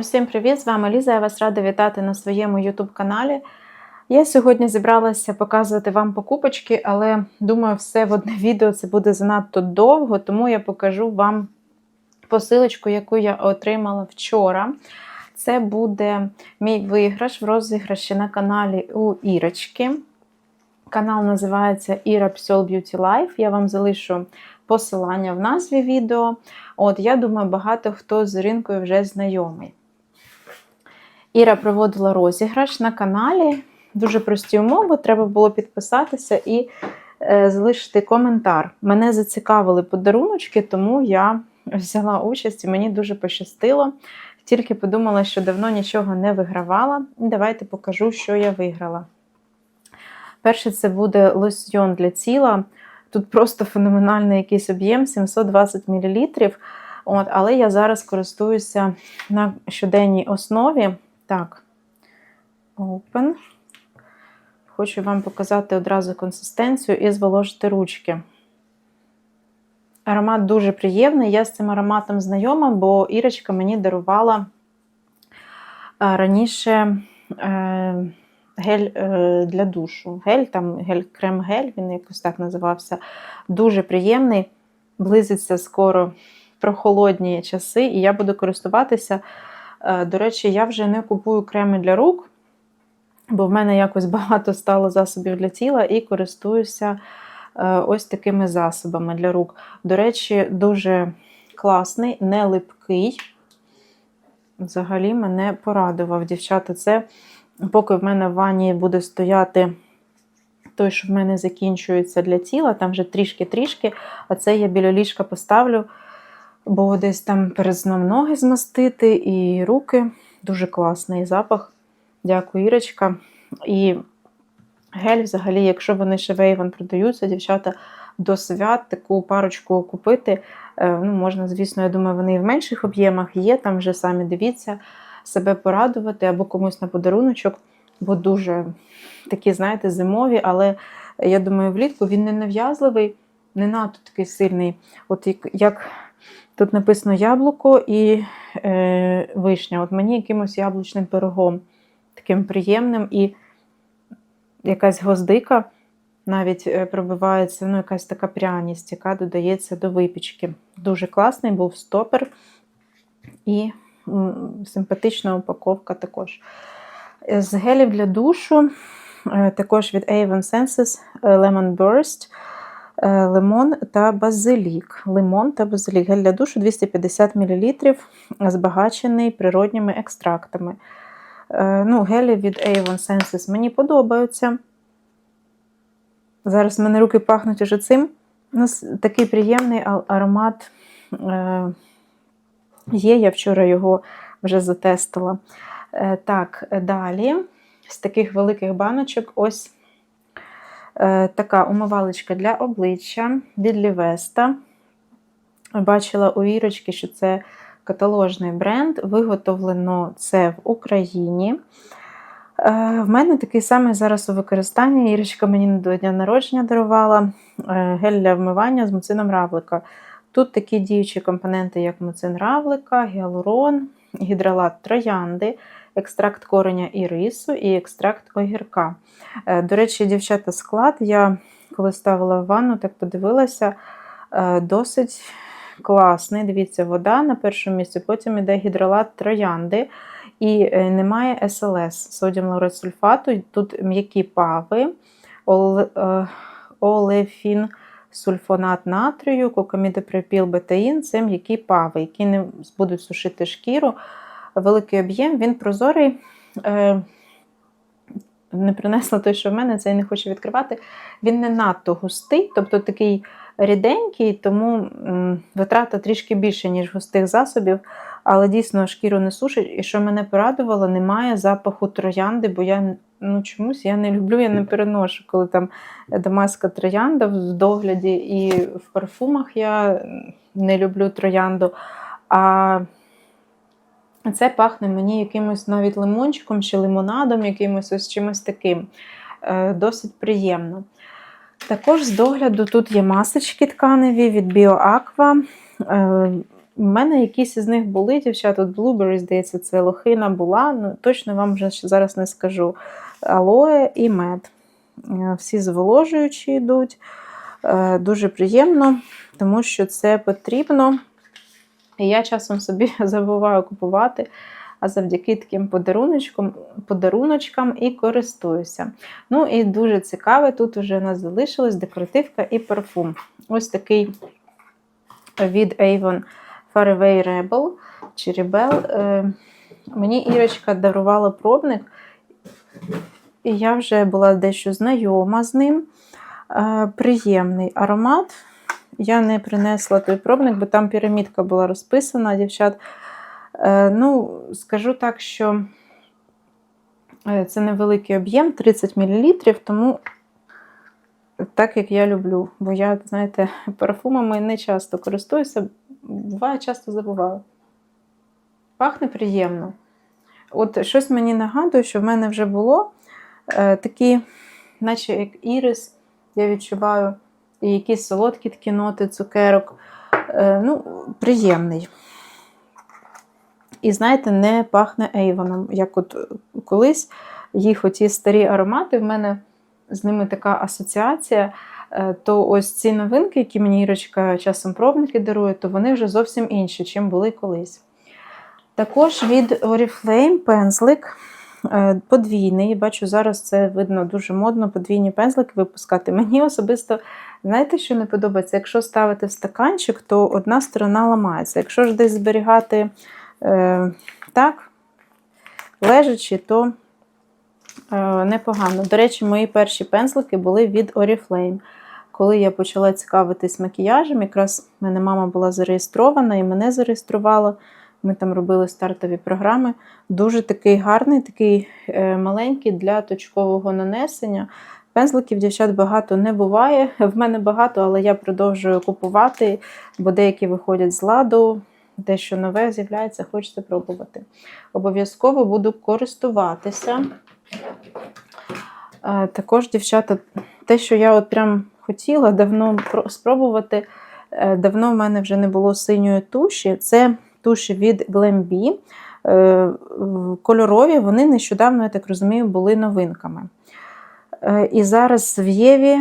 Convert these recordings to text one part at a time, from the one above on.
Усім привіт! З вами Ліза. Я вас рада вітати на своєму YouTube каналі. Я сьогодні зібралася показувати вам покупочки, але думаю, все в одне відео це буде занадто довго, тому я покажу вам посилочку, яку я отримала вчора. Це буде мій виграш в розіграші на каналі у Ірочки. Канал називається Іра Псьол Beauty Life. Я вам залишу посилання в назві відео. От, я думаю, багато хто з ринкою вже знайомий. Іра проводила розіграш на каналі. Дуже прості умови. Треба було підписатися і е, залишити коментар. Мене зацікавили подаруночки, тому я взяла участь і мені дуже пощастило. Тільки подумала, що давно нічого не вигравала. Давайте покажу, що я виграла. Перше, це буде лосьйон для тіла. Тут просто феноменальний якийсь об'єм 720 мл. От, Але я зараз користуюся на щоденній основі. Так, open. Хочу вам показати одразу консистенцію і зволожити ручки. Аромат дуже приємний. Я з цим ароматом знайома, бо Ірочка мені дарувала раніше е, гель е, для душу. Гель, там гель, крем-гель, він якось так називався. Дуже приємний. Близиться скоро прохолодні часи, і я буду користуватися. Е, до речі, я вже не купую креми для рук, бо в мене якось багато стало засобів для тіла і користуюся ось такими засобами для рук. До речі, дуже класний, не липкий. Взагалі мене порадував, дівчата. Це поки в мене в ванні буде стояти той, що в мене закінчується для тіла, там вже трішки-трішки, а це я біля ліжка поставлю, бо десь там перед сном ноги змастити і руки. Дуже класний запах. Дякую, Ірочка. І гель, взагалі, якщо вони ще вейвен продаються, дівчата до свят таку парочку купити. Ну, Можна, звісно, я думаю, вони і в менших об'ємах є, там вже самі дивіться, себе порадувати або комусь на подаруночок, бо дуже такі, знаєте, зимові, але я думаю, влітку він не нав'язливий, не надто такий сильний. От як тут написано яблуко і е, вишня. От мені якимось яблучним пирогом, таким приємним і якась гвоздика навіть е, пробивається ну, якась така пряність, яка додається до випічки. Дуже класний був стопер і симпатична упаковка також. З гелів для душу, е, також від Avon Senses Lemon Burst, е, лимон та базилік. Лимон та базилік. Гель для душу 250 мл, збагачений природніми екстрактами. Ну, Гелі від Avon Senses мені подобаються. Зараз в мене руки пахнуть уже цим. У нас такий приємний аромат е, є, я вчора його вже затестила. Е, так, далі з таких великих баночок ось е, така умивалочка для обличчя від Лівеста. Бачила у Ірочки, що це каталожний бренд. Виготовлено це в Україні. Е, в мене такий самий зараз у використанні. Ірочка мені до дня народження дарувала е, гель для вмивання з муцином равлика. Тут такі діючі компоненти, як муцин равлика, гіалурон, гідролат троянди, екстракт кореня і рису і екстракт огірка. Е, до речі, дівчата, склад я коли ставила в ванну, так подивилася, досить класний. Дивіться, вода на першому місці, потім йде гідролат троянди. І е, немає СЛС содіум лаурет Тут м'які пави, е, олефін, сульфонат натрію, кокомідопропіл, бетаїн це м'які пави, які не будуть сушити шкіру. Великий об'єм, він прозорий. Е, не принесла той, що в мене, це я не хочу відкривати. Він не надто густий, тобто такий ріденький, тому витрата трішки більше, ніж густих засобів, але дійсно шкіру не сушить. І що мене порадувало, немає запаху троянди, бо я ну, чомусь я не люблю, я не переношу, коли там дамаська троянда в догляді і в парфумах я не люблю троянду. А це пахне мені якимось навіть лимончиком чи лимонадом, якимось ось чимось таким. Е, досить приємно. Також з догляду тут є масочки тканеві від BioAqua. Е, У мене якісь із них були, дівчата, тут Blueberry, здається, це лохина була. Ну, точно вам вже зараз не скажу. Алоє і мед. Е, Всі зволожуючі йдуть. Е, Дуже приємно, тому що це потрібно. І я часом собі забуваю купувати, а завдяки таким подаруночкам, і користуюся. Ну і дуже цікаве, тут вже у нас залишилась декоративка і парфум. Ось такий від Avon Far Away Rebel чи Rebel. Е, Мені Ірочка дарувала пробник, і я вже була дещо знайома з ним. Е, Приємний аромат. Я не принесла той пробник, бо там пірамідка була розписана, дівчат. Е, Ну, скажу так, що е, це невеликий об'єм 30 мл, тому так, як я люблю. Бо я, знаєте, парфумами не часто користуюся, буває, часто забуваю. Пахне приємно. От щось мені нагадує, що в мене вже було е, такі, наче як ірис, я відчуваю і якісь солодкі такі ноти цукерок. Е, ну, приємний. І знаєте, не пахне ейвоном. Як от колись їх оті старі аромати, в мене з ними така асоціація. Е, То ось ці новинки, які мені Ірочка часом пробники дарує, то вони вже зовсім інші, чим були колись. Також від Oriflame пензлик е, подвійний. Бачу, зараз це видно дуже модно, подвійні пензлики випускати. Мені особисто, знаєте, що не подобається? Якщо ставити в стаканчик, то одна сторона ламається. Якщо ж десь зберігати е, так, лежачи, то е, непогано. До речі, мої перші пензлики були від Oriflame. Коли я почала цікавитись макіяжем, якраз в мене мама була зареєстрована і мене зареєструвала. Ми там робили стартові програми. Дуже такий гарний, такий е, маленький для точкового нанесення. Пензликів дівчат багато не буває. В мене багато, але я продовжую купувати, бо деякі виходять з ладу, дещо нове з'являється, хочеться пробувати. Обов'язково буду користуватися. Е, Також, дівчата, те, що я от прям хотіла давно спробувати, е, давно в мене вже не було синьої туші. Це туші від Glambi. Е, Кольорові, вони нещодавно, я так розумію, були новинками. Е, І зараз в Єві,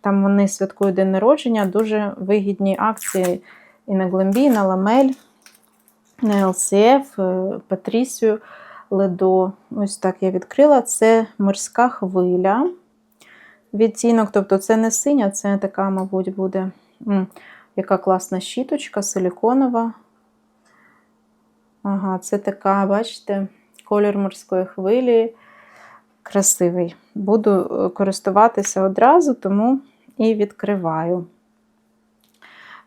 там вони святкують день народження, дуже вигідні акції і на Glambi, і на Ламель, на LCF, е, Патрісію, Ледо. Ось так я відкрила. Це морська хвиля. Відтінок, тобто це не синя, це така, мабуть, буде. М, Яка класна щіточка, силіконова. Ага, це така, бачите, колір морської хвилі. Красивий. Буду е, користуватися одразу, тому і відкриваю.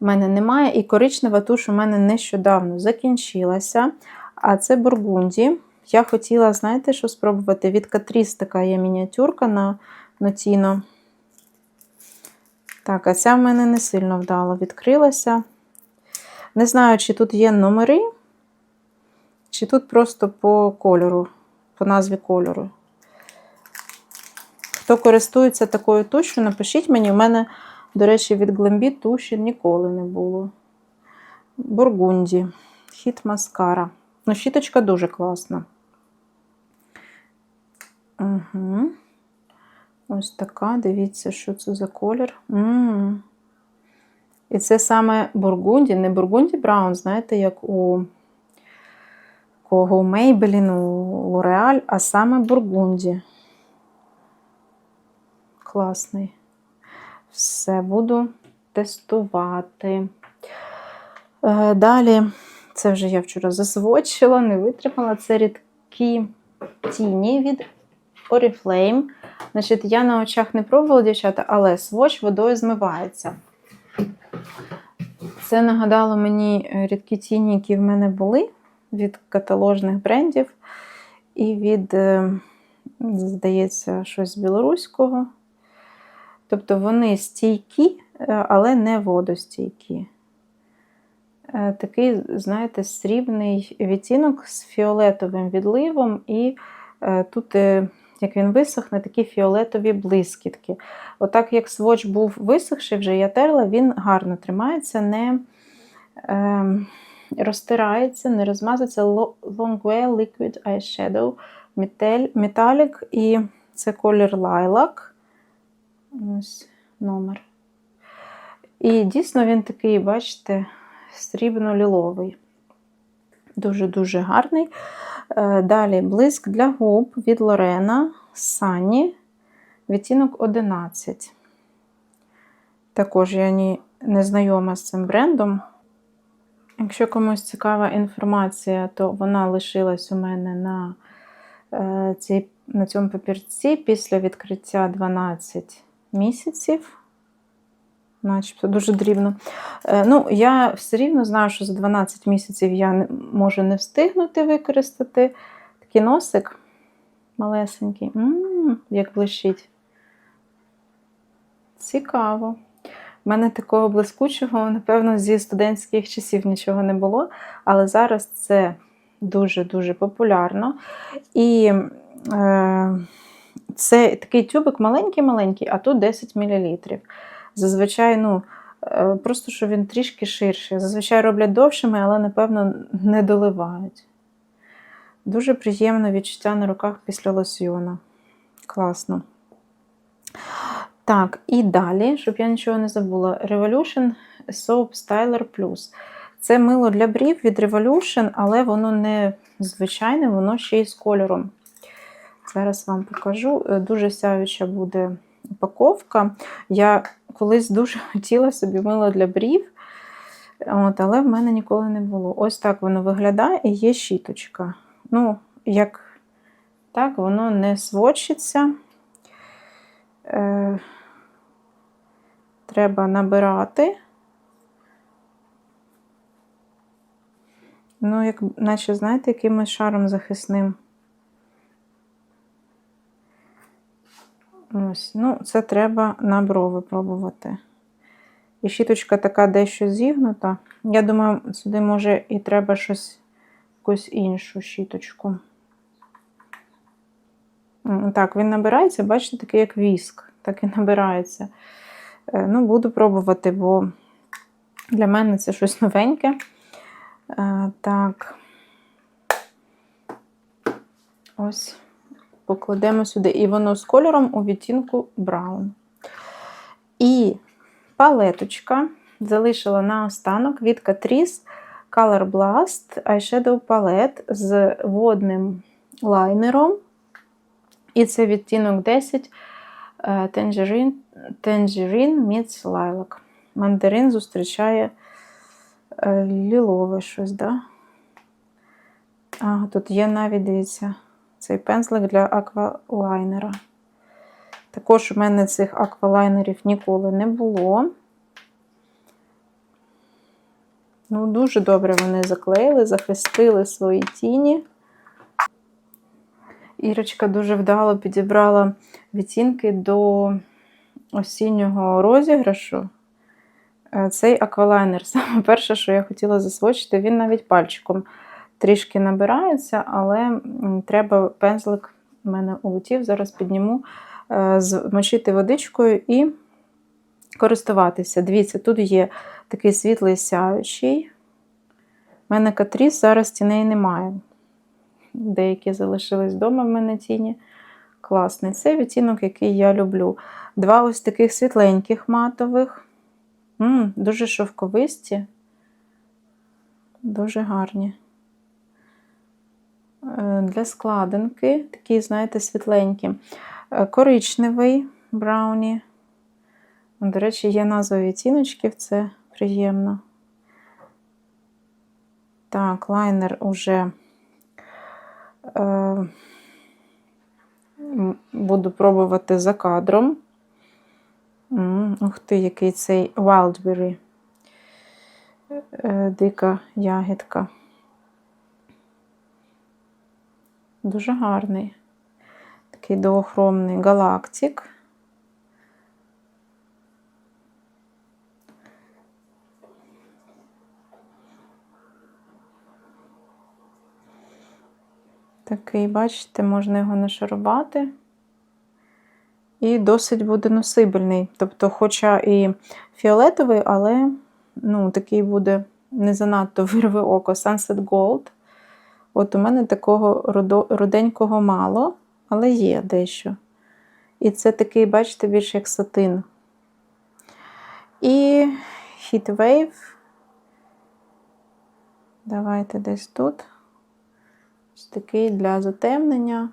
У мене немає. І коричнева туш у мене нещодавно закінчилася. А це бургунді. Я хотіла, знаєте, що спробувати? Від Катріс така є мініатюрка на нотіно. Так, а ця в мене не сильно вдало відкрилася. Не знаю, чи тут є номери, чи тут просто по кольору, по назві кольору. Хто користується такою тушю, напишіть мені. У мене, до речі, від Glambi туші ніколи не було. Бургунді. Хіт маскара. Ну, щіточка дуже класна. Угу. Ось така. Дивіться, що це за колір. м І це саме Бургунді, не Бургунді Браун, знаєте, як у кого у Maybelline, у L'Oreal, а саме Бургунді. Класний. Все, буду тестувати. Е, Далі, це вже я вчора засвочила, не витримала. Це рідкі тіні від Oriflame. Значить, я на очах не пробувала, дівчата, але своч водою змивається. Це нагадало мені рідкі тіні, які в мене були від каталожних брендів. І від, е, здається, щось білоруського. Тобто вони стійкі, е, але не водостійкі. Е, Такий, знаєте, срібний відтінок з фіолетовим відливом, і е, тут, як він висохне, такі фіолетові блискітки. Отак, як сводч був висохший, вже я терла, він гарно тримається, не, е, розтирається, не розмазується Lo- Longwear Liquid Eyeshadow Metallic і це колір Lilac. Ось номер. І дійсно він такий, бачите, срібно-ліловий. Дуже-дуже гарний. Е, Далі блиск для губ від Лорена Санні. Відтінок 11. Також я не знайома з цим брендом. Якщо комусь цікава інформація, то вона лишилась у мене на, е, цій, на цьому папірці після відкриття 12 місяців. Начебто дуже дрібно. Е, ну, я все рівно знаю, що за 12 місяців я можу не встигнути використати такий носик малесенький. М, як блищить. Цікаво. У мене такого блискучого, напевно, зі студентських часів нічого не було, але зараз це дуже-дуже популярно. І е, це такий тюбик маленький-маленький, а тут 10 мл. Зазвичай, ну, е, просто що він трішки ширший. Зазвичай роблять довшими, але, напевно, не доливають. Дуже приємне відчуття на руках після лосьйона. Класно. Так, і далі, щоб я нічого не забула, Revolution Soap Styler Plus. Це мило для брів від Revolution, але воно не звичайне, воно ще й з кольором. Зараз вам покажу. Е, Дуже сяюча буде упаковка. Я колись дуже хотіла собі мило для брів, от, але в мене ніколи не було. Ось так воно виглядає і є щіточка. Ну, як так, воно не сводчиться. Е, треба набирати. Ну, як, наче, знаєте, якимось шаром захисним. Ось, ну, це треба на брови пробувати. І щіточка така дещо зігнута. Я думаю, сюди може і треба щось, якусь іншу щіточку. Так, він набирається, бачите, такий як віск, так і набирається. Е, Ну, буду пробувати, бо для мене це щось новеньке. Е, Так. Ось покладемо сюди. І воно з кольором у відтінку Brown. І палеточка залишила на останок від Catrice Color Blast Eyeshadow Palette з водним лайнером. І це відтінок 10 е, Tangerine, Tangerine meets Lilac. Мандарин зустрічає е, лілове щось, да? А, тут є навіть, дивіться, цей пензлик для аквалайнера. Також у мене цих аквалайнерів ніколи не було. Ну, дуже добре вони заклеїли, захистили свої тіні. Ірочка дуже вдало підібрала відтінки до осіннього розіграшу. Е, Цей аквалайнер, саме перше, що я хотіла засвочити, він навіть пальчиком трішки набирається, але треба пензлик у мене улетів, зараз підніму, е, змочити водичкою і користуватися. Дивіться, тут є такий світлий сяючий. У мене катріс, зараз тіней немає. Деякі залишились вдома в мене тіні. Класний. Це відтінок, який я люблю. Два ось таких світленьких матових. М, дуже шовковисті, дуже гарні. Е, Для складинки, такі, знаєте, світленькі. Е, Коричневий брауні. До речі, є назва відтіночків, це приємно. Так, лайнер уже е, буду пробувати за кадром. Ух ти, який цей Wildberry. Дика ягідка. Дуже гарний. Такий доохромний галактик. Такий, бачите, можна його нашарувати. І досить буде носибельний. Тобто, хоча і фіолетовий, але ну, такий буде не занадто вирве око Sunset Gold. От у мене такого руденького мало, але є дещо. І це такий, бачите, більш як сатин. І Heat Wave. Давайте десь тут. Ось такий для затемнення.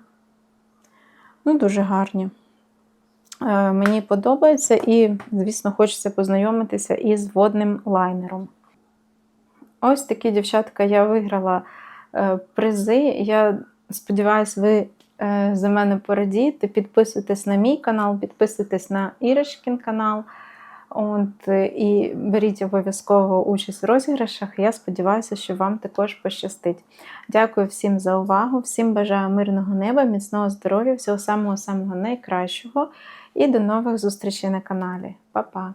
Ну, дуже гарні. Е, Мені подобається і, звісно, хочеться познайомитися із водним лайнером. Ось такі, дівчатка, я виграла призи. Я сподіваюся, ви е, за мене порадієте. Підписуйтесь на мій канал, підписуйтесь на Іришкін канал. От, е, і беріть обов'язково участь в розіграшах. Я сподіваюся, що вам також пощастить. Дякую всім за увагу, всім бажаю мирного неба, міцного здоров'я, всього самого самого найкращого. І до нових зустрічей на каналі. Па-па!